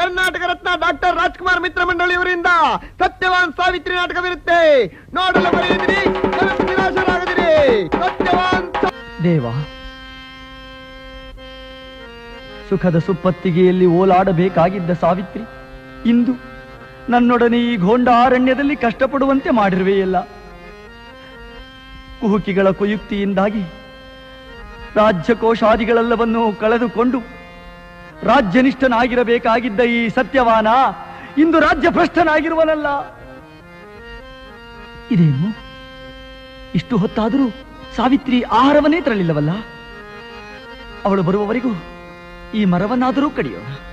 Karnataka Ratna doctor Rajkumar ಮಿತ್ರ ಮಂಡಳಿಯವರಿಂದ ಸತ್ಯವಾನ್ ಸಾವಿತ್ರಿ ನಾಟಕವಿರುತ್ತೆ. ನೋಡಲು ಬರೆಯಿದಿರಿ ನಿರಾಶರಾಗದಿರಿ. ಸತ್ಯವಾನ್ ದೇವ, ಸುಖದ ಸುಪ್ಪತ್ತಿಗೆಯಲ್ಲಿ ಓಲಾಡಬೇಕಾಗಿದ್ದ ಸಾವಿತ್ರಿ, ಇಂದು ನನ್ನೊಡನೆ ಈ ಘೋಂಡ ಅರಣ್ಯದಲ್ಲಿ ಕಷ್ಟಪಡುವಂತೆ ಮಾಡಿರುವೆಯಲ್ಲ. ಕುಹುಕಿಗಳ ಕುಯುಕ್ತಿಯಿಂದಾಗಿ ರಾಜ್ಯಕೋಶಾದಿಗಳೆಲ್ಲವನ್ನೂ ಕಳೆದುಕೊಂಡು ರಾಜ್ಯನಿಷ್ಠನಾಗಿರಬೇಕಾಗಿದ್ದ ಈ ಸತ್ಯವಾನ ಇಂದು ರಾಜ್ಯ ಭ್ರಷ್ಟನಾಗಿರುವನಲ್ಲ ಇದೇನು? ಇಷ್ಟು ಹೊತ್ತಾದರೂ ಸಾವಿತ್ರಿ ಆಹಾರವನ್ನೇ ತರಲಿಲ್ಲವಲ್ಲ? ಅವಳು ಬರುವವರೆಗೂ ಈ ಮರವನ್ನಾದರೂ ಕಡಿಯೋಣ.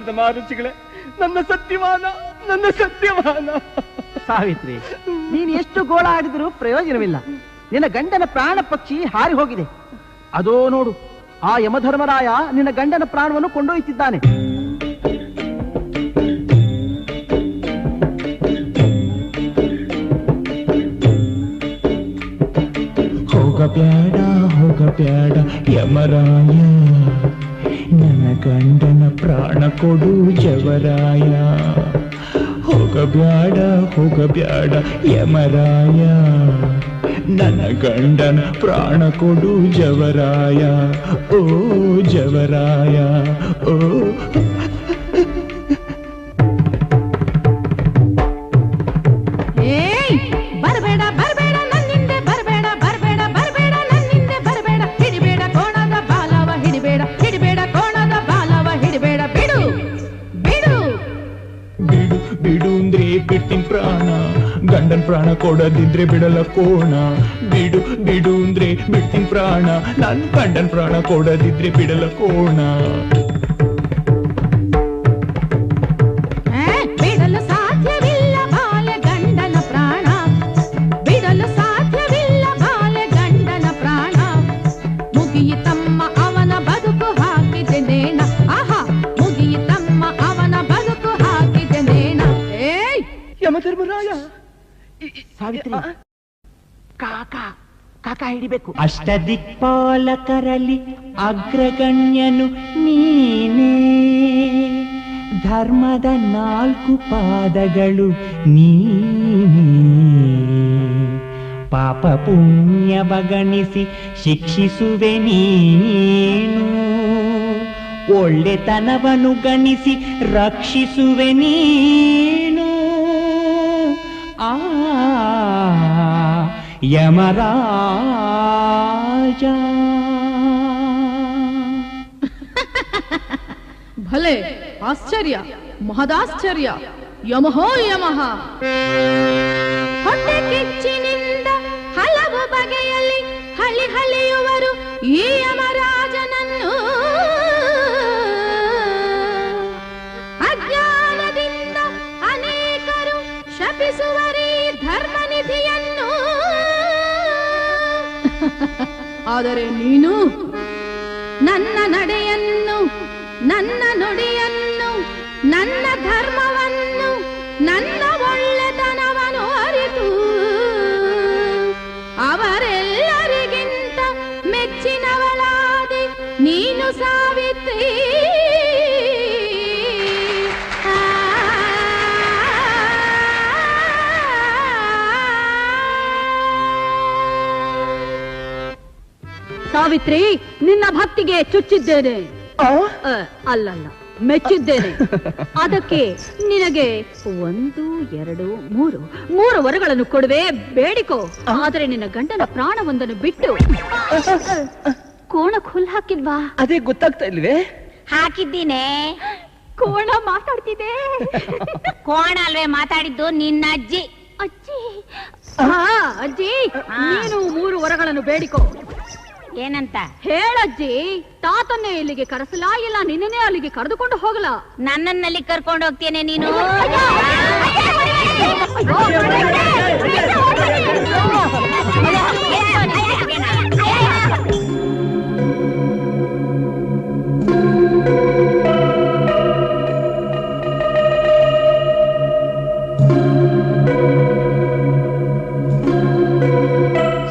ನಾರದ ಮಾರುಚಿಗಳೇ ನನ್ನ ಸತ್ಯವಾನ ನನ್ನ ಸತ್ಯವಾನ ಸಾವಿತ್ರಿ ನೀನ್ ಎಷ್ಟು ಗೋಳ ಗೋಳಾಡಿದರೂ ಪ್ರಯೋಜನವಿಲ್ಲ. ನಿನ್ನ ಗಂಡನ ಪ್ರಾಣ ಪಕ್ಷಿ ಹಾರಿ ಹೋಗಿದೆ. ಅದೋ ನೋಡು ಆ ಯಮಧರ್ಮರಾಯ ನಿನ್ನ ಗಂಡನ ಪ್ರಾಣವನ್ನು ಕೊಂಡೊಯ್ತಿದ್ದಾನೆ ಹೋಗಬ್ಯಾಡ ಹೋಗಬ್ಯಾಡ ಯಮರಾಯ. ನನ್ನ ಗಂಡನ ಪ್ರಾಣ ಕೊಡು ಜವರಾಯ ಹೋಗಬ್ಯಾಡ ಹೋಗಬ್ಯಾಡ ಯಮರಾಯ ನನ್ನ ಗಂಡನ ಪ್ರಾಣ ಕೊಡು ಜವರಾಯ ಓ ಜವರಾಯ ಓ ಕೊಡದಿದ್ರೆ ಬಿಡಲ ಕೋಣ ಬಿಡು ಬಿಡು ಅಂದ್ರೆ ಬಿಟ್ಟಿನ ಪ್ರಾಣ ನನ್ ಗಂಡನ್ ಪ್ರಾಣ ಕೊಡದಿದ್ರೆ ಬಿಡಲ ಕೋಣ ಅಷ್ಟ ಅಷ್ಟದಿಕ್ಪಾಲಕರಲ್ಲಿ ಅಗ್ರಗಣ್ಯನು ನೀನೇ. ಧರ್ಮದ ನಾಲ್ಕು ಪಾದಗಳು ನೀನೇ. ಪಾಪ ಪುಣ್ಯ ಬಗಣಿಸಿ ಶಿಕ್ಷಿಸುವೆ ನೀನು ಒಳ್ಳೆತನವನ್ನು ಗಣಿಸಿ ರಕ್ಷಿಸುವೆ ನೀನು. ಆ ಯಮರಾಜ ಭಲೆ ಆಶ್ಚರ್ಯ ಮಹದಾಶ್ಚರ್ಯ ಯಮಹೋ ಯಮಃ ಹೊಟ್ಟೆ ಕಿಚ್ಚಿನಿಂದ ಹಲವು ಬಗೆಯಲ್ಲಿ ಹಳಿ ಹಳಿಯುವರು ಈ ಯಮರಾಜನನ್ನು ಆದರೆ ನೀನು ನನ್ನ ನಡೆಯನ್ನು, ನನ್ನ ನುಡಿಯನ್ನು, ನನ್ನ ಧರ್ಮವನ್ನು, ನನ್ನ ಒಳ್ಳೆತನವನ್ನು ಅರಿತು. ಅವರೆಲ್ಲರಿಗಿಂತ ಮೆಚ್ಚಿನವಳಾದೆ ನೀನು ಸಾವಿತ್ರಿ. ಸಾವಿತ್ರಿ ನಿನ್ನ ಭಕ್ತಿಗೆ ಚುಚ್ಚಿದ್ದೇನೆ. ಅಲ್ಲಲ್ಲ ಮೆಚ್ಚಿದ್ದೇನೆ. ಅದಕ್ಕೆ ನಿನಗೆ ಒಂದು ಎರಡು ಮೂರು ಮೂರು ವರಗಳನ್ನು ಕೊಡುವೆ ಬೇಡಿಕೋ. ಆದರೆ ನಿನ್ನ ಗಂಡನ ಪ್ರಾಣವೊಂದನ್ನು ಬಿಟ್ಟು. ಕೋಣ ಹುಲ್ ಹಾಕಿದ್ವಾ? ಅದೇ ಗೊತ್ತಾಗ್ತಾ ಇಲ್ವೇ? ಹಾಕಿದ್ದೀನಿ. ಕೋಣ ಮಾತಾಡ್ತಿದೆ ಕೋಣ ಅಲ್ವೇ ಮಾತಾಡಿದ್ದು ನಿನ್ನ ಅಜ್ಜಿ. ಅಜ್ಜಿ? ಹಾ ಅಜ್ಜಿ ನೀನು ಮೂರು ವರಗಳನ್ನು ಬೇಡಿಕೋ. ಏನಂತ? ಹೇಳಜ್ಜಿ ತಾತನ್ನೇ ಇಲ್ಲಿಗೆ ಕರೆಸಲಾ ಇಲ್ಲ ನಿನ್ನೇ ಅಲ್ಲಿಗೆ ಕರೆದುಕೊಂಡು ಹೋಗಲ. ನನ್ನಲ್ಲಿ ಕರ್ಕೊಂಡು ಹೋಗ್ತೇನೆ ನೀನು?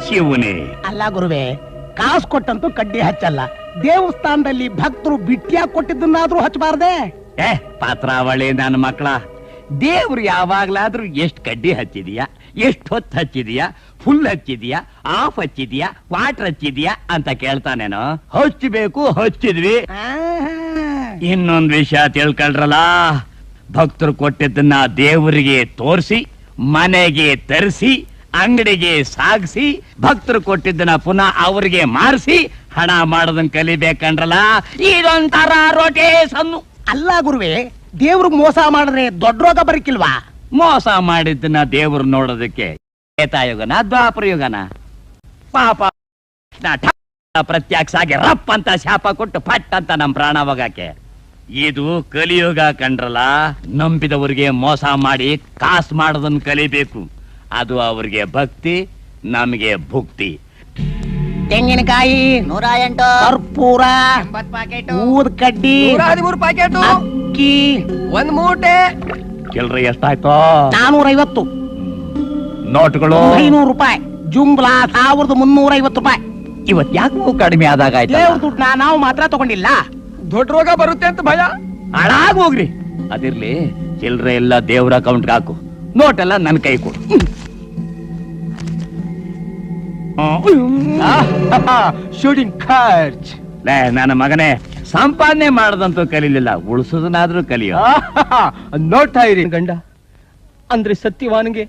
ಶಿವನೇ. ಅಲ್ಲ ಗುರುವೆ ಕಾಸು ಕೊಟ್ಟಂತೂ ಕಡ್ಡಿ ಹಚ್ಚಲ್ಲ. ದೇವಸ್ಥಾನದಲ್ಲಿ ಭಕ್ತರು ಬಿಟ್ಟಿಯಾಗಿ ಕೊಟ್ಟಿದ್ದನ್ನಾದ್ರೂ ಹಚ್ಚಬಾರ್ದೆ? ಏ ಪಾತ್ರಾವಳಿ ನನ್ನ ಮಕ್ಕಳ. ದೇವ್ರು ಯಾವಾಗ್ಲಾದ್ರೂ ಎಷ್ಟ್ ಕಡ್ಡಿ ಹಚ್ಚಿದೀಯಾ? ಎಷ್ಟ್ ಹೊತ್ತು ಹಚ್ಚಿದೀಯಾ? ಫುಲ್ ಹಚ್ಚಿದೀಯಾ? ಆಫ್ ಹಚ್ಚಿದೀಯಾ? ವಾಟರ್ ಹಚ್ಚಿದೀಯಾ? ಅಂತ ಕೇಳ್ತಾನೇನೋ? ಹಚ್ಚಬೇಕು ಹಚ್ಚಿದ್ವಿ. ಇನ್ನೊಂದ್ ವಿಷಯ ತಿಳ್ಕೊಳ್ರಲ್ಲ. ಭಕ್ತರು ಕೊಟ್ಟಿದ್ದನ್ನ ದೇವರಿಗೆ ತೋರಿಸಿ ಮನೆಗೆ ತರಿಸಿ ಅಂಗಡಿಗೆ ಸಾಗಿಸಿ ಭಕ್ತರು ಕೊಟ್ಟಿದ್ದನ್ನ ಪುನಃ ಅವರಿಗೆ ಮಾರಿಸಿ ಹಣ ಮಾಡೋದನ್ನ ಕಲಿಬೇಕಂಡ್ರಲ್ಲ ಇದೊಂಥರ ರೋಟೇಸನ್ನು ಅಲ್ಲ ಗುರುವೆ ದೇವ್ರ ಮೋಸ ಮಾಡಿದ್ರೆ ದೊಡ್ಡ ರೋಗ ಬರಕಿಲ್ವಾ? ಮೋಸ ಮಾಡಿದ್ದನ್ನ ದೇವ್ರು ನೋಡೋದಕ್ಕೆ ಯುಗನ ದ್ವಾಪರ ಯುಗನ ಪಾಪ ಪ್ರತ್ಯಕ್ಷ ಆಗಿ ರಪ್ ಅಂತ ಶಾಪ ಕೊಟ್ಟು ಪಟ್ ಅಂತ ನಮ್ ಪ್ರಾಣ ಹೋಗಕ್ಕೆ ಇದು ಕಲಿಯುಗ ಕಂಡ್ರಲ್ಲ ನಂಬಿದವರಿಗೆ ಮೋಸ ಮಾಡಿ ಕಾಸು ಮಾಡೋದನ್ನ ಕಲಿಬೇಕು. ಅದು ಅವ್ರಿಗೆ ಭಕ್ತಿ ನಮಗೆ ಭುಕ್ತಿ. ತೆಂಗಿನಕಾಯಿ ನೂರ ಎಂಟು. ಕರ್ಪೂರ ಊದ್ ಕಡ್ಡಿ ಹದಿಮೂರು ಪ್ಯಾಕೆಟ್ ಅಕ್ಕಿ. ಒಂದ್ ಮೂಟೆ. ಕೆಲ್ರಿ ಎಷ್ಟಾಯ್ತು? ನಾನೂರ ಐವತ್ತು ನೋಟ್ಗಳು. ಐನೂರು ರೂಪಾಯಿ. ಜುಂಬ್ಲಾ ಸಾವಿರದ ಮುನ್ನೂರ ಐವತ್ತು ರೂಪಾಯಿ. ಇವತ್ ಯಾಕೋ ಕಡಿಮೆ ಆದಾಗ ನಾವು ಮಾತ್ರ ತಗೊಂಡಿಲ್ಲ. ದೊಡ್ಡ ರೋಗ ಬರುತ್ತೆ ಅಂತ ಭಯ. ಹಾಳಾಗ್ ಹೋಗ್ರಿ ಅದಿರ್ಲಿ ಚಿಲ್ರೆ ಎಲ್ಲ ದೇವ್ರ ಅಕೌಂಟ್ಗೆ ಹಾಕು. ನೋಟ್ ಎಲ್ಲ ನನ್ ಕೈ ಕೊಡು. ಶೂಟಿಂಗ್ ಖರ್ಚ್. ಲೇ ನನ್ನ ಮಗನೇ ಸಂಪಾದನೆ ಮಾಡದಂತೂ ಕಲೀಲಿಲ್ಲ ಉಳಿಸೋದನ್ನಾದ್ರೂ ಕಲಿಯೋ. ನೋಡ್ತಾ ಇರಿ. ಗಂಡ ಅಂದ್ರೆ ಸತ್ಯವಾನ್ಗೆ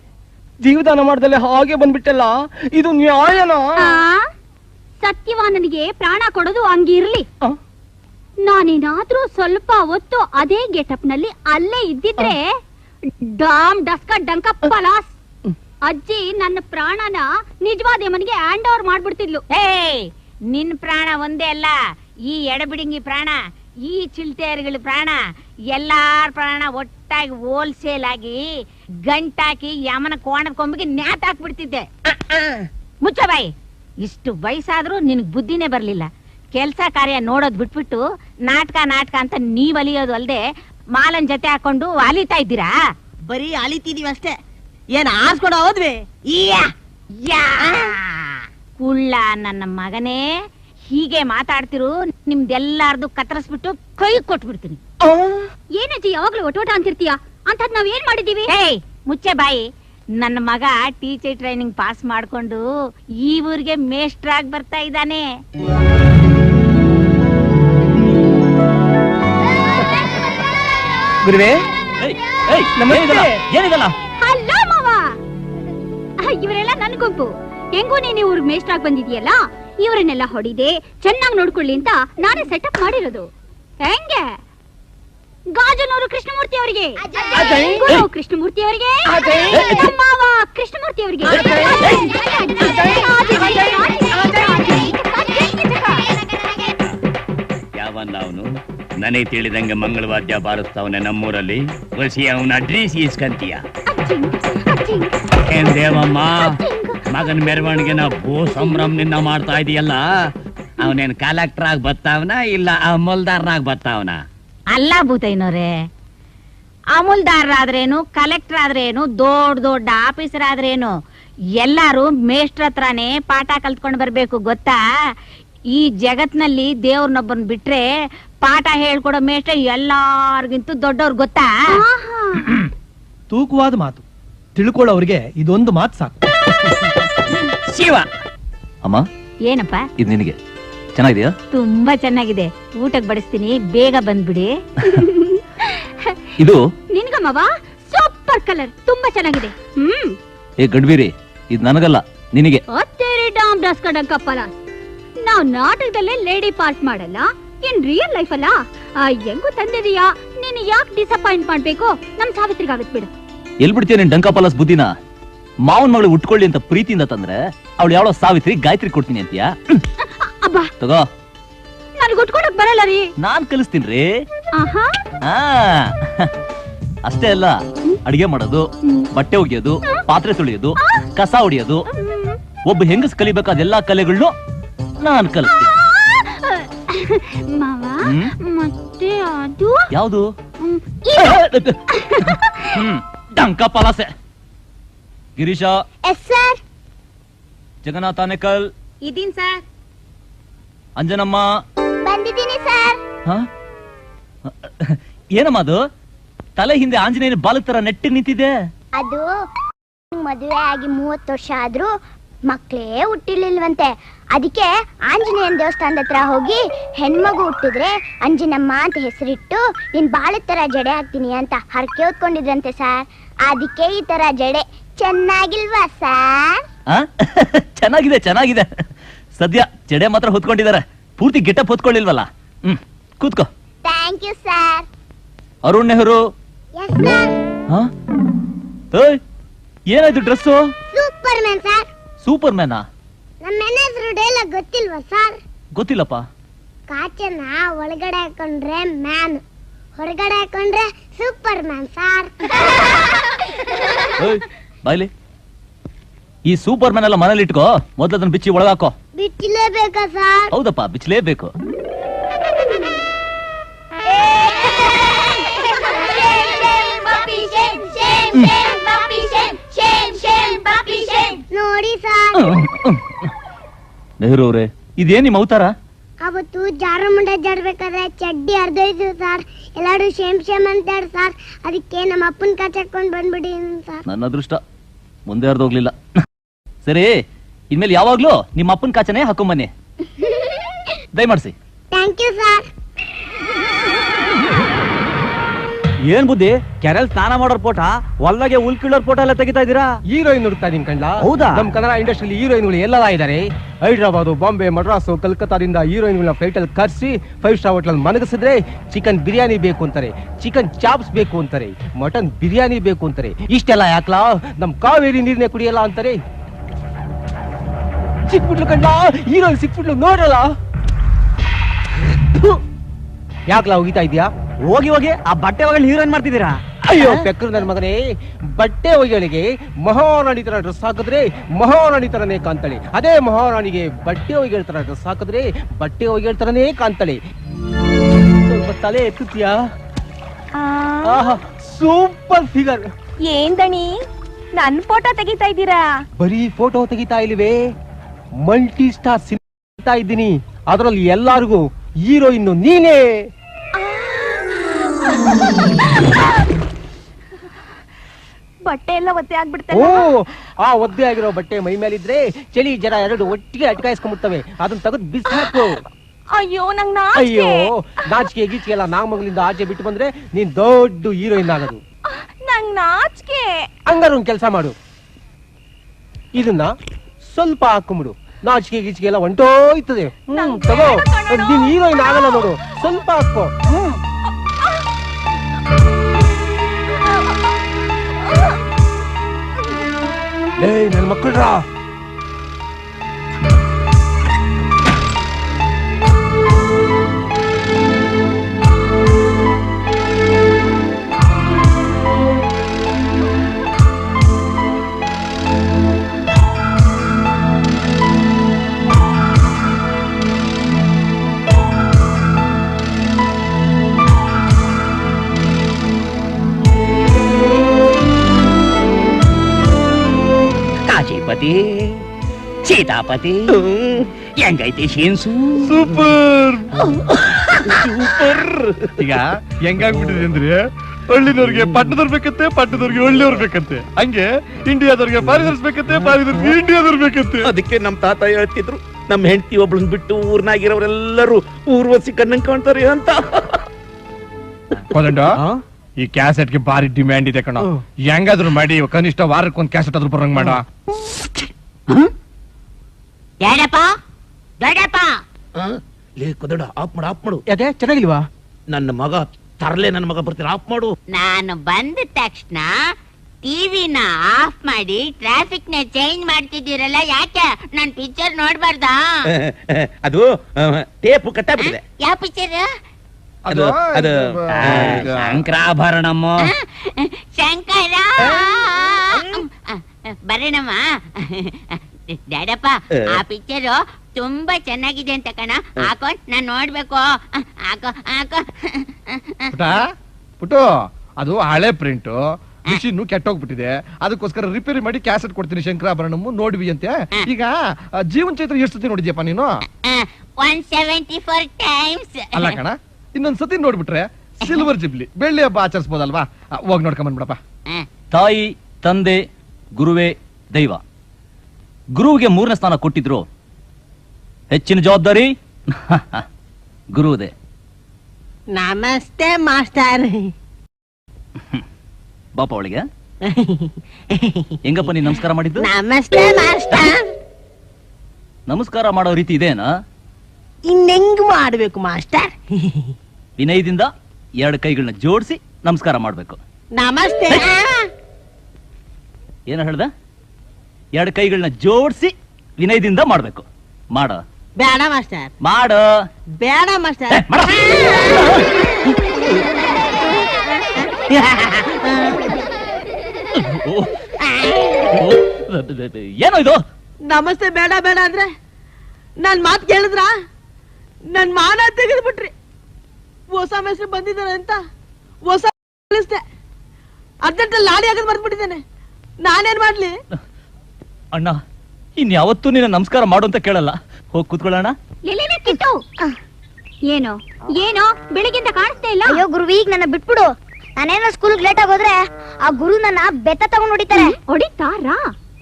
ಜೀವದಾನ ಮಾಡ್ದಲೆ ಹಾಗೆ ಬಂದ್ಬಿಟ್ಟಲ್ಲ ಇದು ನ್ಯಾಯನ? ಆ, ಸತ್ಯವಾನನಿಗೆ ಪ್ರಾಣ ಕೊಡೋದು ಹಂಗಿರ್ಲಿ. ನಾನೇನಾದ್ರೂ ಸ್ವಲ್ಪ ಹೊತ್ತು ಅದೇ ಗೆಟಪ್ನಲ್ಲಿ ಅಲ್ಲೇ ಇದ್ದಿದ್ರೆ ಡಾಮ್ ಡಸ್ಕ ಡಂಕ ಪಲಾಸ್ ಅಜ್ಜಿ ನನ್ನ ಪ್ರಾಣನ ನಿಜವಾದ ಯಮನಿಗೆ ಹ್ಯಾಂಡ್ ಓವರ್ ಮಾಡ್ಬಿಡ್ತಿದ್ಲು. ಹೇ ನಿನ್ ಪ್ರಾಣ ಒಂದೇ ಅಲ್ಲ ಈ ಎಡಬಿಡಿಂಗಿ ಪ್ರಾಣ ಈ ಚಿಲ್ತೆಯರ್ಗಳ ಪ್ರಾಣ ಎಲ್ಲಾರ ಪ್ರಾಣ ಒಟ್ಟಾಗಿ ಹೋಲ್ಸೇಲ್ ಆಗಿ ಗಂಟಾಕಿ ಯಮನ ಕೋಣದ ಕೊಂಬಿಗೆ ನ್ಯಾತ್ ಹಾಕ್ಬಿಡ್ತಿದ್ದೆ. ಮುಚ್ಚ ಬಾಯಿ ಇಷ್ಟು ವಯಸ್ಸಾದ್ರೂ ನಿನ್ ಬುದ್ಧಿನೇ ಬರ್ಲಿಲ್ಲ. ಕೆಲ್ಸ ಕಾರ್ಯ ನೋಡೋದ್ ಬಿಟ್ಬಿಟ್ಟು ನಾಟಕ ನಾಟಕ ಅಂತ ನೀವ್ ಅಲಿಯೋದು ಅಲ್ದೆ ಮಾಲನ್ ಜೊತೆ ಹಾಕೊಂಡು ಅಲಿತಾ ಇದ್ದೀರಾ? ಬರೀ ಅಲಿತಿದೀವಿ ಅಷ್ಟೇ. ಏನ್ ಆಸ್ಕೊಂಡ ಹೋದ್ವಿ? ಕುಳ್ಳ ನನ್ನ ಮಗನೇ ಹೀಗೆ ಮಾತಾಡ್ತಿರು ನಿಮ್ದೆಲ್ಲಾರ್ದು ಕತ್ತರಿಸ್ಬಿಟ್ಟು ಕೈ ಕೊಟ್ಬಿಡ್ತೀನಿ. ಏನಜ್ಜಿ ಯಾವಾಗ್ಲೂ ಒಟೋಟ ಅಂತಿರ್ತೀಯ? ಅಂತದ್ ನಾವ್ ಏನ್ ಮಾಡಿದೀವಿ ಏಯ್ ಮುಚ್ಚೆ ಬಾಯಿ. ನನ್ನ ಮಗ ಟೀಚರ್ ಟ್ರೈನಿಂಗ್ ಪಾಸ್ ಮಾಡ್ಕೊಂಡು ಈ ಊರಿಗೆ ಮೇಷ್ಟ್ರಾಗ್ ಬರ್ತಾ ಇದ್ದಾನೆ. ಗುರುವೆ ಏನಿದಲ್ಲ? ಮಾವ ಇವರೆಲ್ಲ ನನ್ ಗುಂಪು. ಹೆಂಗೋ ನೀನು ಇವ್ರಿಗೆ ಆಗಿ ಬಂದಿದ್ಯಲ್ಲ ಇವರನ್ನೆಲ್ಲ ಹೊಡಿದೆ ಚೆನ್ನಾಗಿ ನೋಡ್ಕೊಳ್ಳಿ ಅಂತ ನಾನೇ ಸೆಟಪ್ ಮಾಡಿರೋದು. ಹೆಂಗೆ? ಗಾಜನೂರು ಕೃಷ್ಣಮೂರ್ತಿ ಅವರಿಗೆ. ಗುರು ಕೃಷ್ಣಮೂರ್ತಿ ಅವರಿಗೆ? ಮಾವ ಕೃಷ್ಣಮೂರ್ತಿ ಅವರಿಗೆ. ಯಾವನ್ನ ಅವನು? ನನಗೆ ತಿಳಿದಂಗೆ ಮಂಗಳವಾದ್ಯ ಬಾರಿಸ್ತಾವನೆ ನಮ್ಮೂರಲ್ಲಿ. ಬಸಿ ಅವನ ಅಡ್ರೆಸ್ ಇಸ್ಕಂತೀಯ ಏನ್ ದೇವಮ್ಮ? ಮಗನ ಮೆರವಣಿಗೆನ ಭೂ ಸಂಭ್ರಮನಿಂದ ಮಾಡ್ತಾ ಇದೆಯಲ್ಲ? ಅವನೇನ್ ಕಲೆಕ್ಟರ್ ಆಗಿ ಬತ್ತಾವನ ಇಲ್ಲ ಅಮಲ್ದಾರನಾಗ್ ಬತ್ತಾವನ? ಅಲ್ಲ ಭೂತೈನೋರೆ ಅಮೂಲ್ದಾರರಾದ್ರೇನು ಕಲೆಕ್ಟರ್ ಆದ್ರೇನು ದೊಡ್ಡ ದೊಡ್ಡ ಆಫೀಸರ್ ಆದ್ರೇನು ಎಲ್ಲಾರು ಮೇಷ್ಟ್ರ ಹತ್ರನೇ ಪಾಠ ಕಲ್ತ್ಕೊಂಡ್ ಬರ್ಬೇಕು ಗೊತ್ತಾ? ಈ ಜಗತ್ನಲ್ಲಿ ದೇವ್ರನ್ನೊಬ್ಬನ್ ಬಿಟ್ರೆ ಪಾಠ ಹೇಳ್ಕೊಡೋ ಮೇಷ್ಟ್ರ ಎಲ್ಲಾರ್ಗಿಂತೂ ದೊಡ್ಡವ್ರು ಗೊತ್ತಾ? ತೂಕವಾದ ಮಾತು. ತಿಳ್ಕೊಳ್ಳೋರಿಗೆ ಇದೊಂದು ಮಾತು ಸಾಕು. ಶಿವ. ಅಮ್ಮ? ಏನಪ್ಪ? ಇದು ನಿನಗೆ. ಚೆನ್ನಾಗಿದೆಯಾ? ತುಂಬಾ ಚೆನ್ನಾಗಿದೆ. ಊಟಕ್ಕೆ ಬಡಿಸ್ತೀನಿ ಬೇಗ ಬಂದ್ಬಿಡಿ. ಇದು? ನಿನ್ಗಮ್ಮವ ಸೂಪರ್ ಕಲರ್ ತುಂಬಾ ಚೆನ್ನಾಗಿದೆ. ಹ್ಮ್. ಏ ಗಡ್ಬೀರಿ. ಇದು ನನಗಲ್ಲ ನಿನಗೆ. ಅತ್ತೇರಿ ಡಾಮ್ ಡಾಸ್ ಕಡಂಕಪ್ಪಲ ನಾವ್ ನಾಟಕದಲ್ಲೇ ಲೇಡಿ ಪಾರ್ಟ್ ಮಾಡಲ್ಲ ಇನ್ ರಿಯಲ್ ಲೈಫ್ ಅಲ್ಲ. ಆ, ಹೆಂಗೂ ತಂದಿದೀಯಾ? ನೀನು ಯಾಕೆ ಡಿಸಪಾಯಿಂಟ್ ಮಾಡ್ಬೇಕು? ನಮ್ ಸಾವಿತ್ರಿಗಾಗತ್ ಬಿಡು. ಎಲ್ ಬಿಡ್ತೀಯ ನೀನ್ ಡಂಕ ಪಾಲಸ್ ಬುದ್ಧಿನ? ಮಾವನ್ ಮಗಳು ಉಟ್ಕೊಳ್ಳಿ ಅಂತ ಪ್ರೀತಿಯಿಂದ ತಂದ್ರೆ ಅವಳು ಯಾವಳೋ ಸಾವಿತ್ರಿ ಗಾಯತ್ರಿ ಕೊಡ್ತೀನಿ ಅಂತೀಯಾ? ಅಬ್ಬಾ. ತಗೋ. ನನ್ಗ್ ಬರಲ್ಲ ರೀ. ನಾನ್ ಕಲಿಸ್ತೀನಿ ಆಹಾ. ಆ ಅಷ್ಟೇ ಅಲ್ಲ ಅಡಿಗೆ ಮಾಡೋದು ಬಟ್ಟೆ ಒಗೆಯೋದು ಪಾತ್ರೆ ತೊಳೆಯೋದು ಕಸ ಹೊಡಿಯೋದು. ಒಬ್ಬ ಹೆಂಗಸ್ ಕಲಿಬೇಕಾದೆಲ್ಲಾ ಕಲೆಗಳನ್ನು ನಾನ್ ಕಲಿಸ್ತೀನಿ. ಮಾವ ಹ್ಮ್? ಮತ್ತೆ ಅದು? ಯಾವುದು? ಹ್ಮ್, ಇದು. ಹ್ಮ್. ಡಂಕ ಪಲಾಸೆ ಗಿರೀಶ. Yes sir Jagannatha Anekal. ಇದೀನ್ sir Anjanamma. ಬಂದಿದ್ದೀನಿ ಸರ್ ಹ? ಏನಮ್ಮ ಅದು? ತಲೆ ಹಿಂದೆ ಆಂಜನೇಯನ ಬಾಲಕ್ ತರ ನೆಟ್ಟಿಗೆ ನಿಂತಿದೆ. ಅದು ಮದುವೆ ಆಗಿ ಮೂವತ್ತು ವರ್ಷ ಆದ್ರೂ ಮಕ್ಳೇ ಹುಟ್ಟಿರ್ಲಿಲ್ವಂತೆ. ಅದಕ್ಕೆ ಆಂಜನೇಯನ ದೇವಸ್ಥಾನದ ಹತ್ರ ಹೋಗಿ ಹೆಣ್ಮಗು ಹುಟ್ಟಿದ್ರೆ ಅಂಜನಮ್ಮ ಅಂತ ಹೆಸರಿಟ್ಟು ನಿನ್ ಬಾಳೆ ತರ ಜಡೆ ಹಾಕ್ತೀನಿ ಅಂತ ಹರಕೆ ಹೊತ್ಕೊಂಡಿದ್ರಂತೆ ಸರ್ ಅದಕ್ಕೆ ಈ ತರ ಜಡೆ. ಚೆನ್ನಾಗಿಲ್ವಾ ಸರ್? ಆ? ಚೆನ್ನಾಗಿದೆ ಚೆನ್ನಾಗಿದೆ. ಸದ್ಯ ಜಡೆ ಮಾತ್ರ ಹೊತ್ಕೊಂಡಿದ್ದಾರೆ. ಪೂರ್ತಿ ಗೆಟಪ್ ಹೊತ್ಕೊಳ್ಳಿಲ್ವಲ್ಲ? ಹ್ಮ್ ಕೂತ್ಕೋ. Thank you sir. Arun Nehru. Yes sir? ಏಯ್ ಏನಾಯ್ತು ಡ್ರೆಸ್ಸು? Superman sir. ಸೂಪರ್ ಮ್ಯಾನಾ ನಮ್ಮ ಹೆಸರು ಡೈಲಾಗ್ ಗೊತ್ತಿಲ್ವಾ ಸರ್? ಗೊತ್ತಿಲ್ಲಪ್ಪ. ಕಾಚನ ಒಳಗಡೆ ಹಾಕೊಂಡ್ರೆ ಮ್ಯಾನ್ ಹೊರಗಡೆ ಹಾಕೊಂಡ್ರೆ ಸೂಪರ್ ಮ್ಯಾನ್ ಸರ್. ಏಯ್ ಬಾಯ್ಲಿ. ಈ ಸೂಪರ್ ಮ್ಯಾನ್ ಎಲ್ಲ ಮನೇಲಿ ಇಟ್ಕೋ ಮೊದ್ಲು ಅದನ್ನ ಬಿಚ್ಚಿ ಒಳಗಾಕೋ. ಬಿಟ್ಟಿಲೇಬೇಕಾ ಸರ್? ಹೌದಪ್ಪ ಬಿಚ್ಚಲೇಬೇಕು ನೋಡಿ ಸರ್. ನೆಹರು ಅವ್ರೆ ಇದೇನ್ ನಿಮ್ಮ ಅವತಾರ? ಅವತ್ತು ಜಾರು ಮುಂಡೆ ಜಡ್ಬೇಕಾದ್ರೆ ಚಡ್ಡಿ ಅರ್ಧೋಯ್ತು ಸರ್. ಎಲ್ಲರೂ ಶೇಮ್ ಶೇಮ್ ಅಂತಾರ ಸರ್. ಅದಕ್ಕೆ ನಮ್ಮ ಅಪ್ಪನ ಹಾಕೊಂಡ್ ಬಂದ್ಬಿಡಿ ಸರ್ ನನ್ನ ಅದೃಷ್ಟ. ಮುಂದೆ ಹರಿದೋಗ್ಲಿಲ್ಲ ಸರಿ ಇನ್ಮೇಲೆ ಯಾವಾಗ್ಲೂ ನಿಮ್ಮ ಅಪ್ಪನ ಕಾಚನೆ ಹಾಕೊಂಬನ್ನಿ ದಯಮಾಡಿಸಿ. ಥ್ಯಾಂಕ್ ಯು ಸರ್ ಏನ್ ಬುದ್ಧಿ? ಕೆರೆಲ್ ಸ್ನಾನ ಮಾಡೋರ್ ಫೋಟೋ ಹೊಲ್ದಾಗೆ ಹುಲ್ ಕೀಳೋರ್ ಫೋಟೋ ಎಲ್ಲ ತೆಗಿತಾ ಇದೀರಾ ಹೀರೋಯಿನ್ ಹುಡುಕ್ತಾ ಇದೀನಿ ಕಂಡ್ಲಾ ಹೌದಾ? ನಮ್ ಕನ್ನಡ ಇಂಡಸ್ಟ್ರಿಯಲ್ಲಿ ಹೀರೋಯಿನ್ಗಳು ಎಲ್ಲೆಲ್ಲ ಇದ್ದಾರೆ ಹೈದರಾಬಾದ್ ಬಾಂಬೆ ಮಡ್ರಾಸು ಕಲ್ಕತ್ತಾದಿಂದ ಹೀರೋಯಿನ್ಗಳ ಫ್ಲೈಟ್ ಅಲ್ಲಿ ಕರ್ಸಿ ಫೈವ್ ಸ್ಟಾರ್ ಹೋಟೆಲ್ ಮನಗಿಸಿದ್ರೆ ಚಿಕನ್ ಬಿರಿಯಾನಿ ಬೇಕು ಅಂತಾರೆ. ಚಿಕನ್ ಚಾಪ್ಸ್ ಬೇಕು ಅಂತಾರೆ. ಮಟನ್ ಬಿರಿಯಾನಿ ಬೇಕು ಅಂತಾರೆ. ಇಷ್ಟೆಲ್ಲ ಯಾಕ್ಲಾ? ನಮ್ ಕಾವೇರಿ ನೀರನ್ನೇ ಕುಡಿಯಲ್ಲ ಅಂತಾರೆ. ಸಿಕ್ಬಿಟ್ಲು ಕಂಡ ಹೀರೋಯಿನ್ ಸಿಕ್ಬಿಟ್ಲು ನೋಡಲ್ಲ. ಯಾಕ್ಲಾ ಹೋಗಿತಾ ಇದ್ಯಾ ಹೋಗಿ ಹೋಗಿ ಆ ಬಟ್ಟೆ ಒಳಗೆ ಹೀರೋಯಿನ್ ಮಾಡ್ತಿದ್ದೀರಾ? ಅಯ್ಯೋ ಪೆಕ್ಕರು ನನ್ನ ಮಗನೇ ಬಟ್ಟೆ ಒಯ್ಗಳಿಗೆ ಮಹಾರಾಣಿ ತರ ಡ್ರೆಸ್ ಹಾಕಿದ್ರೆ ಮಹಾರಾಣಿ ತರನೇ ಕಾಣ್ತಾಳೆ. ಅದೇ ಮಹಾರಾಣಿಗೆ ಬಟ್ಟೆ ಒಯ್ಗಳ ತರ ಡ್ರೆಸ್ ಹಾಕಿದ್ರೆ ಬಟ್ಟೆ ಒಯ್ಗಳ ತರನೇ ಕಾಣ್ತಾಳೆ. ಸ್ವಲ್ಪ ತಲೆ ಎತ್ತುತ್ತೀಯಾ? ಆಹಾ ಸೂಪರ್ ಫಿಗರ್. ಏನ್ ದಣಿ? ನನ್ ಫೋಟೋ ತೆಗಿತಾ ಇದ್ದೀರಾ? ಬರೀ ಫೋಟೋ ತೆಗಿತಾ ಇಲ್ವೇ ಮಲ್ಟಿ ಸ್ಟಾರ್ ಸಿನಿಮಾ ಇದ್ದೀನಿ. ಅದರಲ್ಲಿ ಹೀರೋ ಹೀರೋಯಿನ್ ನೀನೇ. ಬಟ್ಟೆ ಎಲ್ಲ ಒತ್ತೆ ಓ ಆ ಒದ್ದೆ ಆಗಿರೋ ಬಟ್ಟೆ ಮೈ ಮೇಲಿದ್ರೆ ಚಳಿ ಜರ ಎರಡು ಒಟ್ಟಿಗೆ ಅಟ್ಕಾಯಿಸ್ಕೊಂಡ್ಬಿಡ್ತವೆ ಅದನ್ನ ತೆಗೆದು ಬಿಸಾಕು ಅಯ್ಯೋ ನಂಗ್ ಅಯ್ಯೋ ನಾಚಿಕೆ ಗೀಚಿಗೆ ಎಲ್ಲ ಎಲ್ಲ ಮಗಳಿಂದ ಆಚೆ ಬಿಟ್ಟು ಬಂದ್ರೆ ನೀನ್ ದೊಡ್ಡ ಹೀರೋಯಿನ್ ಆಗೋದು. ನಂಗ್ ನಾಚಿಕೆ. ಹಂಗಾರ ಒಂದ್ ಕೆಲಸ ಮಾಡು. ಇದನ್ನ ಸ್ವಲ್ಪ ಹಾಕೊಂಬಿಡು. ನಾಚಿಕೆ ಗೀಚಿಗೆ ಎಲ್ಲ ಹೊಂಟೋಯ್ತದೆ. ಹ್ಮ್ ನಂಗ್ ತಗೋ. ಬೇಡ ಕಣೋ. ನೀನ್ ಹೀರೋಯಿನ್ ಆಗಲ್ಲ ನೋಡು. ಸ್ವಲ್ಪ ಹಾಕೋ ಹ್ಮ್. ಏಯ್ ನನ್ ಮಕ್ಕಳ್ರಾ ಕಾಶಿಪತಿ ಸೀತಾಪತಿ ಹೆಂಗೈತಿ ಶೀನ್ಸು? ಸೂಪರ್. ಸೂಪರ್. ಈಗ ಹೆಂಗಾಗ್ಬಿಟ್ಟಿದೆ ಅಂದ್ರೆ ಹಳ್ಳಿನವ್ರಿಗೆ ಪಟ್ಟದವ್ರು ಬೇಕಂತೆ ಪಟ್ಟದವ್ರಿಗೆ ಹಳ್ಳಿಯವ್ರು ಬೇಕಂತೆ. ಹಂಗೆ ಇಂಡಿಯಾದವ್ರಿಗೆ ಫಾರಿನರ್ಸ್ ಬೇಕಂತೆ ಫಾರಿನರ್ಗೆ ಇಂಡಿಯಾದವ್ರು ಬೇಕಂತೆ. ಅದಕ್ಕೆ ನಮ್ ತಾತ ಹೇಳ್ತಿದ್ರು ನಮ್ಮ ಹೆಂಡತಿ ಒಬ್ಳನ್ ಬಿಟ್ಟು ಊರ್ನಾಗಿರೋರೆಲ್ಲರೂ ಊರ್ವಸಿ ಕಣ್ಣಂಗ್ ಕಾಣ್ತಾರೆ ಅಂತ. ಈ ಕ್ಯಾಸೆಟ್ಗೆ ಭಾರಿ ಡಿಮ್ಯಾಂಡ್ ಇದೆ ಕಣ. ಹೆಂಗಾದ್ರು ಮಾಡಿ ಕನಿಷ್ಠ ವಾರಕ್ಕೊಂದ್ ಕ್ಯಾಸೆಟ್ ಆದ್ರೂ ಬರಂಗ್ ಮಾಡ. ದೊಡ್ಡಪ್ಪ? ದೊಡ್ಡಪ್ಪ ಲೇ ಕುದಡ ಆಫ್ ಮಾಡು ಆಫ್ ಮಾಡು. ಯಾಕೆ? ಚೆನ್ನಾಗಿಲ್ವಾ? ನನ್ನ ಮಗ ತರಲೆ ನನ್ನ ಮಗ ಬರ್ತೀನಿ ಆಫ್ ಮಾಡು. ನಾನು ಬಂದ ತಕ್ಷಣ ಟಿವಿನ ಆಫ್ ಮಾಡಿ ಟ್ರಾಫಿಕ್ನ ಚೇಂಜ್ ಮಾಡ್ತಿದ್ದೀರಲ್ಲ ಯಾಕೆ? ನಾನ್ ಪಿಕ್ಚರ್ ನೋಡ್ಬಾರ್ದಾ? ಅದು ಟೇಪ್ ಕಟ್ಟಾಗ್ಬಿಟ್ಟಿದೆ ಯಾವ ಪಿಕ್ಚರ್? ಅದು ಅದು ಶಂಕರಾಭರಣಮ್ಮ. ಶಂಕರ. ಬರೋಣಮ್ಮ. ಡ್ಯಾಡಪ್ಪ ಆ. ಪಿಕ್ಚರ್ ತುಂಬಾ ಚೆನ್ನಾಗಿದೆ ಅಂತ ಕಣ. ಹಾಕೋ ನಾನ್ ನೋಡ್ಬೇಕು. ಹಾಕೋ ಹಾಕೋ. ಪುಟ ಪುಟು ಅದು ಹಳೆ ಪ್ರಿಂಟು ಮಿಷಿನ್ ಕೆಟ್ಟೋಗ್ಬಿಟ್ಟಿದೆ. ಅದಕ್ಕೋಸ್ಕರ ರಿಪೇರಿ ಮಾಡಿ ಕ್ಯಾಸೆಟ್ ಕೊಡ್ತೀನಿ ಶಂಕರಾಭರಣಮ್ಮ ನೋಡ್ವಿ ಅಂತ. ಈಗ ಜೀವನ್ ಚೈತ್ರ ಎಷ್ಟು ಸತಿ ನೋಡಿದ್ಯಪ್ಪ ನೀನು? ಒನ್ ಸೆವೆಂಟಿ ಫೋರ್ ಟೈಮ್ಸ್ ಅಲ್ಲ ಕಣ. ಇನ್ನೊಂದ್ ಸತಿ ನೋಡ್ಬಿಟ್ರೆ ಸಿಲ್ವರ್ ಜಿಬ್ಲಿ. ಬೆಳ್ಳಿ ಹಬ್ಬ ಆಚರಿಸ್ಬೋದಲ್ವಾ? ಹೋಗಿ ಹೋಗ್ ನೋಡ್ಕೊಂಬಂದ್ಬಿಡಪ್ಪ ತಾಯಿ ತಂದೆ ಗುರುವೇ ದೈವ. ಗುರುವಿಗೆ ಮೂರನೇ ಸ್ಥಾನ ಕೊಟ್ಟಿದ್ರು. ಹೆಚ್ಚಿನ ಜವಾಬ್ದಾರಿ? ಗುರುವುದೇ. ನಮಸ್ತೆ ಮಾಸ್ಟರ್. ಬಾಪ ಅವಳಿಗೆ? ಹೆಂಗಪ್ಪ ನೀನ್ ನಮಸ್ಕಾರ ಮಾಡಿದ್ದು? ನಮಸ್ತೆ ಮಾಸ್ಟರ್. ನಮಸ್ಕಾರ ಮಾಡೋ ರೀತಿ ಇದೇನಾ? ಇನ್ನೆಂಗ್ ಮಾಡ್ಬೇಕು ಮಾಸ್ಟರ್? ವಿನಯದಿಂದ ಎರಡು ಕೈಗಳನ್ನ ಜೋಡಿಸಿ ನಮಸ್ಕಾರ ಮಾಡ್ಬೇಕು. ನಮಸ್ತೆ. ಏನ ಹೇಳ್ದ? ಎರಡು ಕೈಗಳನ್ನ ಜೋಡಿಸಿ ವಿನಯದಿಂದ ಮಾಡ್ಬೇಕು. ಮಾಡ. ಬೇಡ ಮಾಸ್ಟರ್. ಮಾಡ. ಬೇಡ ಮಾಸ್ಟರ್. ಏನೋ ಇದು? ನಮಸ್ತೆ ಬೇಡ ಬೇಡ ಅಂದ್ರೆ ನನ್ ಮಾತು ಕೇಳಿದ್ರ? ನನ್ ಮಾನ ತೆಗೆದ್ಬಿಟ್ರಿ. ಹೊಸ ಮೆಸ್ರು ಬಂದಿದ್ದಾರೆ ಅಂತ ಹೊಸ ಕಳಿಸ್ದೆ ಅರ್ಜೆಂಟ್ ಲಾಡಿ ಆಗದ್ ಮರ್ತ್ಬಿಟ್ಟಿದ್ದೇನೆ. ನಾನೇನ್ ಮಾಡ್ಲಿ? ಅಣ್ಣ ಇನ್ಯಾವತ್ತೂ ನಿನ್ನ ನಮಸ್ಕಾರ ಮಾಡು ಅಂತ ಕೇಳಲ್ಲ. ಹೋಗಿ ಕೂತ್ಕೊಳ್ಳೋಣ. ಕಿಟ್ಟು ಏನೋ? ಏನೋ? ಬೆಳಿಗ್ಗೆಂತ ಕಾಣಿಸ್ತಾ ಇಲ್ಲ? ಅಯ್ಯೋ ಗುರು ಈಗ ನನ್ನ ಬಿಟ್ಬಿಡು. ನಾನೇನೋ ಸ್ಕೂಲ್ ಲೇಟ್ ಆಗೋದ್ರೆ ಆ ಗುರು ನನ್ನ ಬೆತ್ತ ತಗೊಂಡ್ ಹೊಡಿತಾರೆ. ಹೊಡಿತಾರಾ?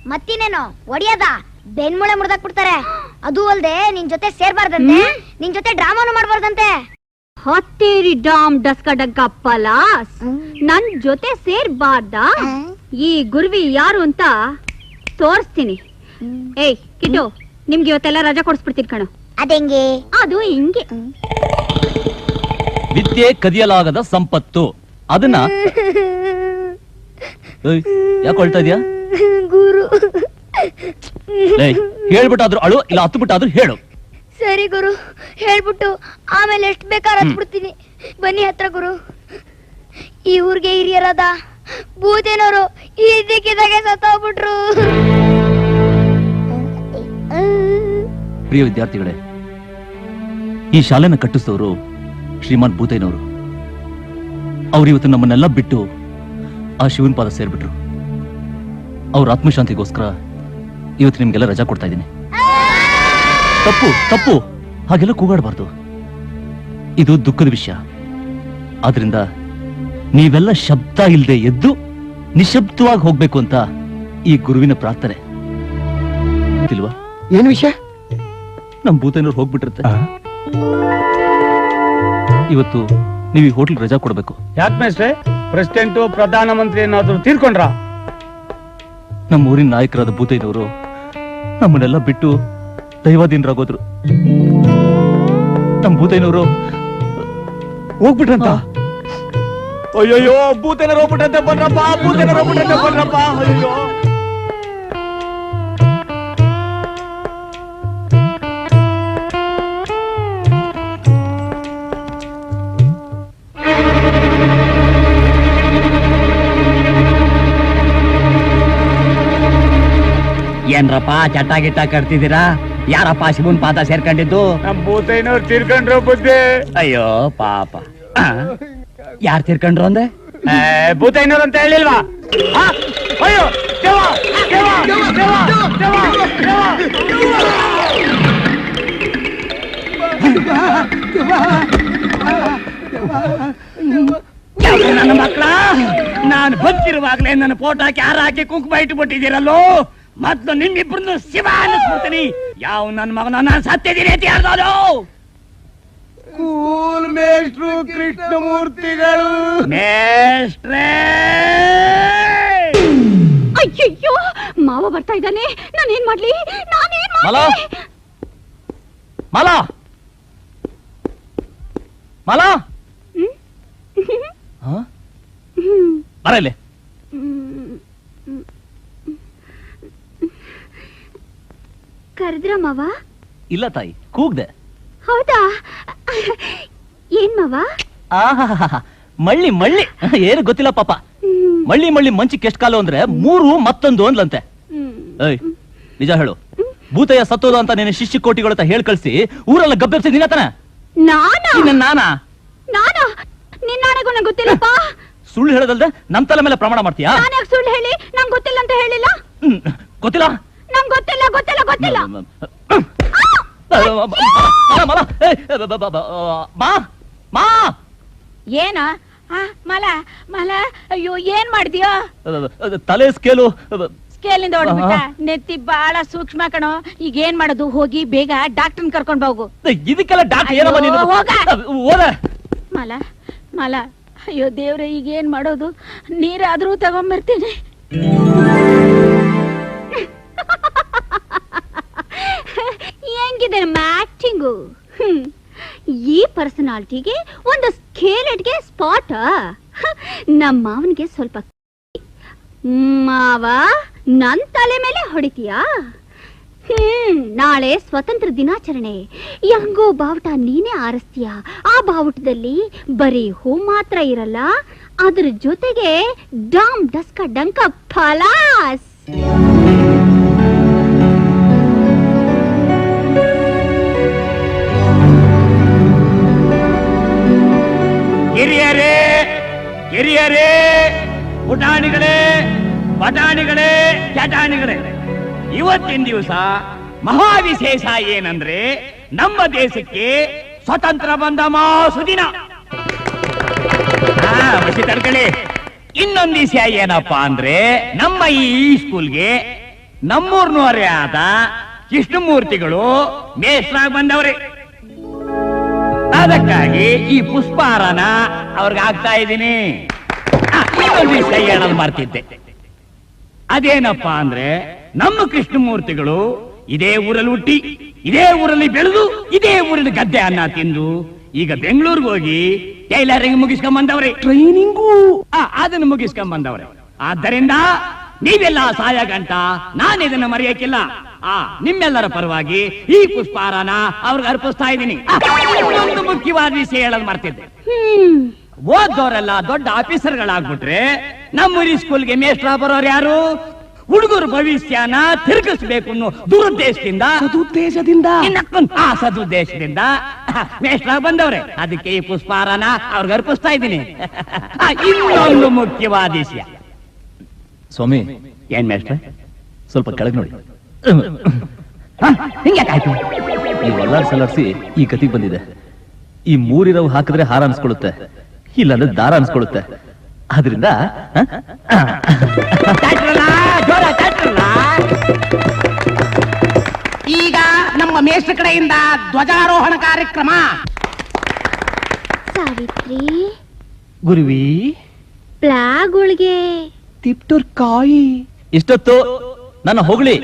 ಮತ್ತಿನೇನೋ ಒಡಿಯದ ಬೆನ್ಮೂಳೆ ಮುರ್ದಾಕ್ಬಿಡ್ತಾರೆ. ಅದು ಅಲ್ದೆ ನಿನ್ ಜೊತೆ ಸೇರ್ಬಾರ್ದಂತೆ. ನಿನ್ ಜೊತೆ ಡ್ರಾಮಾನು ಮಾಡ್ಬಾರ್ದಂತೆ. ಹತ್ತೇರಿ ಡಾಮ್ ಡಸ್ಕ ಡಗ್ಗ ಪಲಾಸ್ ನನ್ ಜೊತೆ ಸೇರ್ಬಾರ್ದ? ಈ ಗುರುವಿ ಯಾರು ಅಂತ ತೋರಿಸ್ತೀನಿ. ಏಯ್ ಕಿಟ್ಟು ನಿಮ್ಗೆ ಇವತ್ತೆಲ್ಲ ರಜಾ ಕೊಡಿಸ್ಬಿಡ್ತೀನಿ ಕಣ. ಅದೆಂಗೆ? ಅದು ಹಿಂಗೆ. ವಿದ್ಯೆ ಕದಿಯಲಾಗದ ಸಂಪತ್ತು. ಅದನ್ನ ಯಾಕೊಳ್ತಾ ಯಾಕೆ ಹೊಳ್ತಾ ಇದೀಯಾ? ಗುರು. ಹೇಳ್ಬಿಟ್ಟಾದ್ರೂ ಅಳು ಇಲ್ಲ ಹತ್ತು ಬಿಟ್ಟಾದ್ರೂ ಹೇಳು. ಸರಿ ಗುರು ಹೇಳ್ಬಿಟ್ಟು ಆಮೇಲೆ ಎಷ್ಟು ಬೇಕಾದ್ರೆ ಹತ್ಬಿಡ್ತೀನಿ. ಬನ್ನಿ ಹತ್ರ ಗುರು. ಈ ಊರಿಗೆ ಹಿರಿಯರದ ಭೂತೇನವರು ದಿಕ್ಕಿದಾಗೆ ಸತ್ತೋಗ್ಬಿಟ್ರು ಪ್ರಿಯ ವಿದ್ಯಾರ್ಥಿಗಳೇ ಈ ಶಾಲೆನ ಕಟ್ಟಿಸಿದವರು ಶ್ರೀಮಾನ್ ಭೂತೈನವರು ಅವ್ರು ಇವತ್ತು ನಮ್ಮನ್ನೆಲ್ಲ ಬಿಟ್ಟು ಆ ಶಿವನ್ ಪಾದ ಸೇರ್ಬಿಟ್ರು. ಅವ್ರ ಆತ್ಮಶಾಂತಿಗೋಸ್ಕರ ಇವತ್ತು ನಿಮ್ಗೆಲ್ಲ ರಜಾ ಕೊಡ್ತಾ ಇದ್ದೀನಿ. ತಪ್ಪು ತಪ್ಪು. ಹಾಗೆಲ್ಲ ಕೂಗಾಡಬಾರ್ದು. ಇದು ದುಃಖದ ವಿಷಯ. ಆದ್ರಿಂದ ನೀವೆಲ್ಲ ಶಬ್ದ ಇಲ್ಲದೆ ಎದ್ದು ನಿಶಬ್ದವಾಗಿ ಹೋಗ್ಬೇಕು ಅಂತ ಈ ಗುರುವಿನ ಪ್ರಾರ್ಥನೆ. ಗೊತ್ತಿಲ್ವಾ? ಏನ್ ವಿಷಯ? ನಮ್ ಭೂತೇನವ್ರು ಹೋಗ್ಬಿಟ್ಟಿರುತ್ತೆ. ಇವತ್ತು ನೀವು ಈ ಹೋಟ್ಲ್ ರಜಾ ಕೊಡ್ಬೇಕು. ಯಾಕೆ ಮೇಸ್ಟ್ರೆ ಪ್ರೆಸಿಡೆಂಟು ಪ್ರಧಾನ ಮಂತ್ರಿ ಏನಾದ್ರು ತೀರ್ಕೊಂಡ್ರ? ನಮ್ಮ ಊರಿನ ನಾಯಕರಾದ ಭೂತಯ್ಯನವರು ನಮ್ಮನ್ನೆಲ್ಲ ಬಿಟ್ಟು ದೈವಾಧೀನರಾಗೋದ್ರು ನಮ್ ಭೂತೈನವರು ಹೋಗ್ಬಿಟ್ರಂತ? ಅಯ್ಯಯ್ಯೋ ಭೂತೈನ ಹೋಗ್ಬಿಟ್ರಂತೆ ಬನ್ರಪ್ಪ ಭೂತೈನ ಹೋಗ್ಬಿಟ್ರಂತೆ ಬನ್ರಪ್ಪ ಅಯ್ಯೋ ಏನ್ರಪ್ಪ ಚಟ ಗಿಟ್ಟ ಕಟ್ತಿದ್ದೀರಾ? ಯಾರಪ್ಪ ಶಿವನ್ ಪಾತ ಸೇರ್ಕೊಂಡಿದ್ದು? ನಮ್ ಭೂತೈನವ್ರು ತೀರ್ಕೊಂಡ್ರು ಬುದ್ಧಿ. ಅಯ್ಯೋ ಪಾಪ. ಯಾರು ತಿರ್ಕೊಂಡ್ರು ಅಂದೆ? ಭೂತೈನವ್ರು ಅಂತ ಹೇಳಿಲ್ವಾ? ಅಯ್ಯೋ ದೇವ ದೇವ ದೇವ ದೇವ ದೇವ ಯಾವ ನನ್ನ ಮಕ್ಕಳ? ನಾನು ಬಂದಿರುವಾಗಲೇ ನನ್ನ ಫೋಟೋ ಹಾಕಿ ಯಾರು ಹಾಕಿ ಕುಂಕುಮ ಇಟ್ಬಿಟ್ಟಿದ್ದೀರಲ್ಲೋ? ಮೊದ್ಲು ನಿಮ್ಮಿಬ್ರನ್ನು ಶಿವ ಅನ್ನಿಸ್ಬಿಡ್ತೀನಿ. ಯಾವ ನನ್ನ ಮಗನ ನಾನು ಸತ್ತಿದ್ದೀನಿ ಅಂತ ಹೇಳ್ದೋದು. ಕೂಲ್ ಮೇಷ್ಟ್ರು ಕೃಷ್ಣಮೂರ್ತಿಗಳು. ಮೇಷ್ಟ್ರೇ! ಅಯ್ಯಯ್ಯೋ ಮಾವ ಬರ್ತಾ ಇದ್ದಾನೆ. ನಾನೇನ್ ಮಾಡ್ಲಿ? ನಾನೇನ್ ಮಾಲಾ. ಮಾಡ್ಲಿ ಮಾಲಾ. ಮಾಲಾ ಹ? ಬರ ಇಲ್ಲಿ. ಕರೆದ್ರ ಮಾವ? ಇಲ್ಲ ತಾಯಿ ಕೂಗ್ದೆ. ಹೌದಾ? ಏನ್ ಮಾವ? ಆಹಾಹಾಹಾ. ಮಳ್ಳಿ ಮಳ್ಳಿ. ಏನು ಗೊತ್ತಿಲ್ಲ ಪಾಪ. ಮಳ್ಳಿ ಮಳ್ಳಿ ಮಂಚಿಕ್ ಎಷ್ಟ್ ಕಾಲು ಅಂದ್ರೆ ಮೂರು ಮತ್ತೊಂದು ಅಂದ್ಲಂತೆ. ಏಯ್ ನಿಜ ಹೇಳು. ಭೂತಯ್ಯ ಸತ್ತೋದು ಅಂತ ನಿನ್ನ ಶಿಷ್ಯ ಕೋಟಿಗಳ ಅಂತ ಹೇಳ್ ಕಳ್ಸಿ ಊರೆಲ್ಲ ಗಬ್ಬೆಬ್ಸಿ ನಿನ್ನತನ ನಾನಾ? ನಾನಾ? ನಾನಾ? ನಿನ್ನಾಣೆಗೂ ನಂಗೆ ಗೊತ್ತಿಲ್ಲಪ್ಪ. ಸುಳ್ಳು ಹೇಳದಲ್ದೆ ನಮ್ ತಲೆ ಮೇಲೆ ಪ್ರಮಾಣ ಮಾಡ್ತೀಯಾ? ನಾನು ಸುಳ್ಳು ಹೇಳಿ? ನಂಗೆ ಗೊತ್ತಿಲ್ಲ ಅಂತ ಹೇಳಿಲ್ಲ. ಗೊತ್ತಿಲ್ಲ. ನಂಗೆ ಗೊತ್ತಿಲ್ಲ ಗೊತ್ತಿಲ್ಲ ಗೊತ್ತಿಲ್ಲ. ಮಾ ಮಾ ಏನು? ಆ, ಮಲ ಮಲ ಅಯ್ಯೋ ಏನ್ ಮಾಡಿದ್ಯೋ ತಲೆ ಸ್ಕೇಲು. ಸ್ಕೇಲಿಂದ ಹೊಡೆದ್ಬಿಟ್ಟ ಆಹಾ. ನೆತ್ತಿ ಬಾಳ ಸೂಕ್ಷ್ಮ ಕಣೋ. ಈಗ ಏನ್ ಮಾಡೋದು? ಹೋಗಿ ಬೇಗ ಡಾಕ್ಟರ್ನ ಕರ್ಕೊಂಡ್ ಹೋಗು. ಇದಕ್ಕೆಲ್ಲ ಡಾಕ್ಟರ್ ಏನಮ್ಮ ನೀನು? ಅಯ್ಯೋ, ಹೋಗ. ಮಲ ಮಲ ಅಯ್ಯೋ ದೇವ್ರೆ ಈಗ ಏನ್ ಮಾಡೋದು? ನೀರಾದ್ರೂ ತಗೊಂಬರ್ತೀನಿ. ಹೆಂಗಿದೆ ಆಕ್ಟಿಂಗು ಈ ಪರ್ಸನಾಲಿಟಿಗೆ ಒಂದು ಸ್ಕೇಲೆಟ್ಗೆ ಸ್ಪಾಟ್. ನಮ್ಮ ಮಾವನಿಗೆ ಸ್ವಲ್ಪ ಮಾವ, ನನ್ ತಲೆ ಮೇಲೆ ಹೊಡಿತೀಯಾ? ಹ್ಮ್, ನಾಳೆ ಸ್ವತಂತ್ರ ದಿನಾಚರಣೆ. ಹೆಂಗೋ ಬಾವುಟ ನೀನೇ ಆರಿಸ್ತೀಯ? ಆ ಬಾವುಟದಲ್ಲಿ ಬರೀ ಹೂ ಮಾತ್ರ ಇರಲ್ಲ, ಅದ್ರ ಜೊತೆಗೆ ಡಾಮ್ ಡಸ್ಕ ಡಂಕ ಫಲಾಸ್. ಹಿರಿಯರೇ ಪುಟಾಣಿಗಳೇ ಪಟಾಣಿಗಳೇ ಚಟಾಣಿಗಳೇ ಇವತ್ತಿನ ದಿವಸ ಮಹಾವಿಶೇಷ ಏನಂದ್ರೆ ನಮ್ಮ ದೇಶಕ್ಕೆ ಸ್ವತಂತ್ರ ಬಂದ ಮಾಸುದಿನ. ದಿನ ಇನ್ನೊಂದು ವಿಷಯ ಏನಪ್ಪಾ ಅಂದ್ರೆ ನಮ್ಮ ಈ ಸ್ಕೂಲ್ಗೆ ನಮ್ಮೂರ್ನವರೇ ಆದ ಕೃಷ್ಣಮೂರ್ತಿಗಳು ಮೇಷ್ಟ್ರಾಗ್ ಬಂದವ್ರೆ. ಅದಕ್ಕಾಗಿ ಈ ಪುಷ್ಪಾರನ ಅವ್ರಿಗೆ ಆಗ್ತಾ ಇದ್ದೀನಿ. ವಿಷಯ ಹೇಳಲು ಮಾಡ್ತಿದ್ದೆ ಅದೇನಪ್ಪಾ ಅಂದ್ರೆ ನಮ್ಮ ಕೃಷ್ಣಮೂರ್ತಿಗಳು ಇದೇ ಊರಲ್ಲಿ ಹುಟ್ಟಿ ಇದೇ ಊರಲ್ಲಿ ಬೆಳೆದು ಇದೇ ಊರಿನ ಗದ್ದೆ ಅನ್ನ ತಿಂದು ಈಗ ಬೆಂಗಳೂರಿಗೆ ಹೋಗಿ ಟೈಲರಿಂಗ್ ಮುಗಿಸ್ಕೊಂಡ್ ಬಂದವ್ರೆ ಟ್ರೈನಿಂಗು ಅದನ್ನು ಮುಗಿಸ್ಕೊಂಡ್ ಬಂದವ್ರೆ ಆದ್ದರಿಂದ ನೀವೆಲ್ಲ ಸಹಾಯ ಗಂಟ ನಾನು ಇದನ್ನ ಮರೆಯಕ್ಕಿಲ್ಲ. ಆ ನಿಮ್ಮೆಲ್ಲರ ಪರವಾಗಿ ಈ ಪುಷ್ಪಾರನ ಅವ್ರಿಗೆ ಅರ್ಪಿಸ್ತಾ ಇದ್ದೀನಿ. ಮುಖ್ಯವಾದ ವಿಷಯ ಹೇಳಲು ಮಾಡ್ತಿದ್ದೆ ಹ್ಮ್. ಓದ್ದವರೆಲ್ಲ ದೊಡ್ಡ ಆಫೀಸರ್ಗಳಾಗ್ಬಿಟ್ರೆ ನಮ್ಮೂರಿ ಸ್ಕೂಲ್ಗೆ ಮೇಷ್ಟ್ರ ಬರೋರು ಯಾರು? ಹುಡುಗರ ಭವಿಷ್ಯನ ತಿರುಗಿಸ್ಬೇಕು ಅನ್ನೋ ದುರುದ್ದೇಶದಿಂದ. ಸದುದ್ದೇಶದಿಂದ. ಆ ಸದುದ್ದೇಶದಿಂದ ಮೇಷ್ಟ್ರ ಬಂದವ್ರೆ. ಅದಕ್ಕೆ ಈ ಪುಷ್ಪಾರನ ಅವ್ರಿಗೆ ಅರ್ಪಿಸ್ತಾ ಇದ್ದೀನಿ. ಇನ್ನೊಂದು ಮುಖ್ಯವಾದ ವಿಷಯ. ಸ್ವಾಮಿ. ಏನ್ ಮೇಷ್ಟ್ರ? ಸ್ವಲ್ಪ ಕೆಳಗೆ ನೋಡಿ. ಹಿಂಗ್ಯಾಕಾಯ್ತು ನೀವು ಎಲ್ಲಾರು ಸಲರ್ಸಿ ಈ ಕತಿಗೆ ಬಂದಿದೆ. ಈ ಮೂರಿರವು ಹಾಕಿದ್ರೆ ಹಾರ ಅನ್ಸ್ಕೊಳ್ಳುತ್ತೆ ಇಲ್ಲಾಂದ್ರೆ ದಾರ ಅನ್ಸ್ಕೊಳ್ಳುತ್ತೆ. ಆದ್ರಿಂದ ಈಗ ನಮ್ಮ ಮೇಷ್ಟ್ರ ಕಡೆಯಿಂದ ಧ್ವಜಾರೋಹಣ ಕಾರ್ಯಕ್ರಮ. ಸಾವಿತ್ರಿ ಗುರುವಿ ತಿಪ್ಟೂರ್ ಕಾಯಿ. ಇಷ್ಟೊತ್ತು ನನ್ನ ಹೊಗಳಿ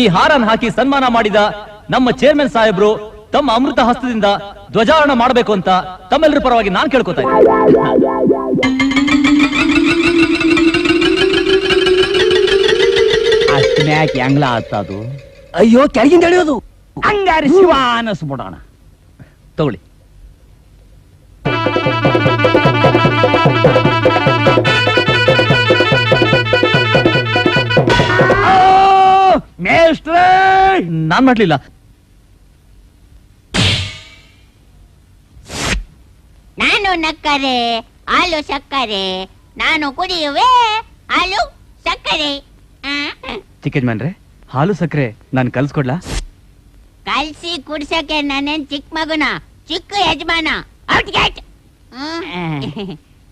ಈ ಹಾರನ್ ಹಾಕಿ ಸನ್ಮಾನ ಮಾಡಿದ ನಮ್ಮ ಚೇರ್ಮನ್ ಸಾಹೇಬ್ರು ತಮ್ಮ ಅಮೃತ ಹಸ್ತದಿಂದ ಧ್ವಜಾರೋಹಣ ಮಾಡಬೇಕು ಅಂತ ತಮ್ಮೆಲ್ಲರ ಪರವಾಗಿ ನಾನು ಕೇಳ್ಕೊತಾ ಇದ್ದೀನಿ. ಅಷ್ಟನ್ಯಾಕೆ ಹೆಂಗ್ಲ ಆಗ್ತದು ಅಯ್ಯೋ ಕೆಳಗಿಂದ ಎಳೆಯೋದು. ಹಂಗಾರೆ ಶಿವ ಅನ್ನಿಸ್ಬಿಡೋಣ ತಗೊಳ್ಳಿ. ಮೇಷ್ಟ್ರೇ! ನಾನ್ ಮಾಡ್ಲಿಲ್ಲ. ನಾನು ನಕ್ಕರೆ ಹಾಲು ಸಕ್ಕರೆ ನಾನು ಕುಡಿಯುವೆ ಹಾಲು ಸಕ್ಕರೆ. ಚಿಕ್ಕಜ್ಮನ್ರೆ ಹಾಲು ಸಕ್ಕರೆ ನಾನು ಕಲ್ಸ್ಕೊಡ್ಲಾ? ಕಲ್ಸಿ ಕುಡ್ಸಕ್ಕೆ ನಾನೇನ್ ಚಿಕ್ಕ ಮಗುನ? ಚಿಕ್ಕ ಯಜಮಾನ? Out get.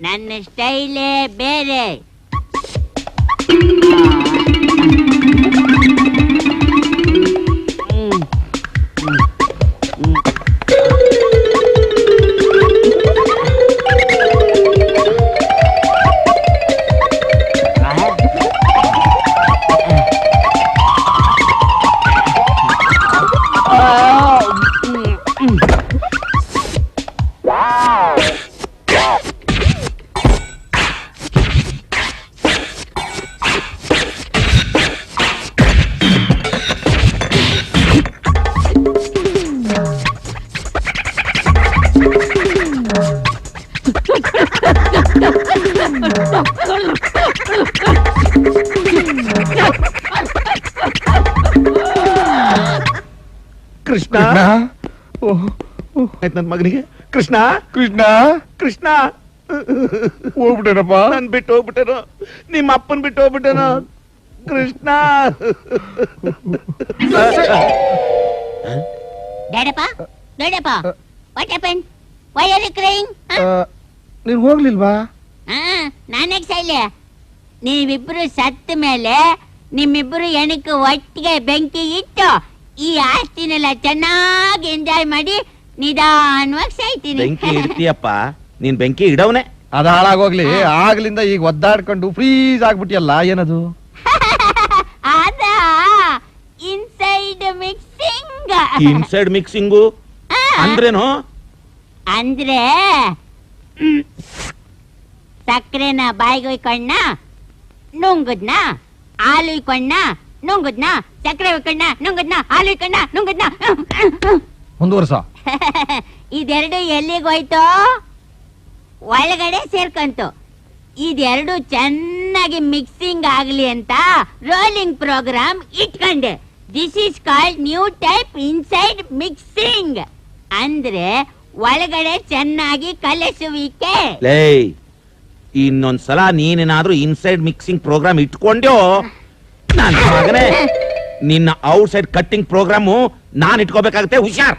ನನ್ನ ಸ್ಟೈಲೇ ಬೇರೆ. ಕೃಷ್ಣ. ಓಹ್ ಆಯ್ತು ನನ್ನ ಮಗನಿಗೆ. ಕೃಷ್ಣ. ಕೃಷ್ಣ? ಕೃಷ್ಣ. ಹೋಗ್ಬಿಟ್ಟೇನಪ್ಪ? ನನ್ ಬಿಟ್ಟು ಹೋಗ್ಬಿಟ್ಟೇನೋ. ನಿಮ್ಮ ಅಪ್ಪನ ಬಿಟ್ಟು ಹೋಗ್ಬಿಟ್ಟೇನೋ. ಕೃಷ್ಣ. ಡ್ಯಾಡಪ್ಪ ಡ್ಯಾಡಪ್ಪ what happen why are you crying ನೀನು ಹೋಗ್ಲಿಲ್ವಾ? ನಾನೇ ಸಾಯ್ಲೆ? ನೀವಿಬ್ರು ಸತ್ತ ಮೇಲೆ ನಿಮ್ಮಿಬ್ರು ಎಣಕ್ಕೆ ಒಟ್ಟಿಗೆ ಬೆಂಕಿ ಇಟ್ಟು ಈ ಆಸ್ತಿನೆಲ್ಲ ಚೆನ್ನಾಗಿ ಎಂಜಾಯ್ ಮಾಡಿ ನಿಧಾನವಾಗಿ ಸಾಯ್ತೀನಿ. ಬೆಂಕಿ ಇಡ್ತೀಯಪ್ಪ ನೀನ್ ಬೆಂಕಿ ಇಡವನೆ. ಅದ ಹಾಳಾಗೋಗ್ಲಿ. ಆಗ್ಲಿಂದ ಈಗ ಒದ್ದಾಡ್ಕೊಂಡು ಫ್ರೀಸ್ ಆಗ್ಬಿಟ್ಟಿಯಲ್ಲ ಏನದು? ಅದ ಇನ್ಸೈಡ್ ಮಿಕ್ಸಿಂಗ್ ಇನ್ಸೈಡ್ ಮಿಕ್ಸಿಂಗು ಅಂದ್ರೇನು? ಅಂದ್ರೆ ಸಕ್ಕರೆನ ಬಾಯಿಗೆ ಕಣ್ಣ ನುಂಗುದ್ನ ಹಾಲು ಕಣ್ಣ ನುಂಗದ್ನ ಸಕ್ಕರೆ ಕಣ್ಣ ನುಂಗದ್ನ ಹಾಲು ಕಣ್ಣ ನುಂಗುದ್ನ. ಮುಂದುವರ್ಸ ಇದೆರಡು ಎಲ್ಲಿಗೆ ಹೋಯ್ತು ಒಳಗಡೆ ಸೇರ್ಕಂತು. ಇದೆರಡು ಚೆನ್ನಾಗಿ ಮಿಕ್ಸಿಂಗ್ ಆಗ್ಲಿ ಅಂತ ರೋಲಿಂಗ್ ಪ್ರೋಗ್ರಾಮ್ ಇಟ್ಕೊಂಡೆ. This is called new type inside mixing ಅಂದ್ರೆ ಒಳಗಡೆ ಚೆನ್ನಾಗಿ ಕಲಸುವಿಕೆ. ಲೇ ಇನ್ನೊಂದ್ಸಲ ನೀನೇನಾದ್ರೂ ಇನ್ಸೈಡ್ ಮಿಕ್ಸಿಂಗ್ ಪ್ರೋಗ್ರಾಮ್ ಇಟ್ಕೊಂಡ್ಯೋ? ನನ್ನ ಮಗನೇ. ನಿನ್ನ ಔಟ್ ಸೈಡ್ ಕಟ್ಟಿಂಗ್ ಪ್ರೋಗ್ರಾಮು ನಾನ್ ಇಟ್ಕೋಬೇಕಾಗತ್ತೆ ಹುಷಾರ್.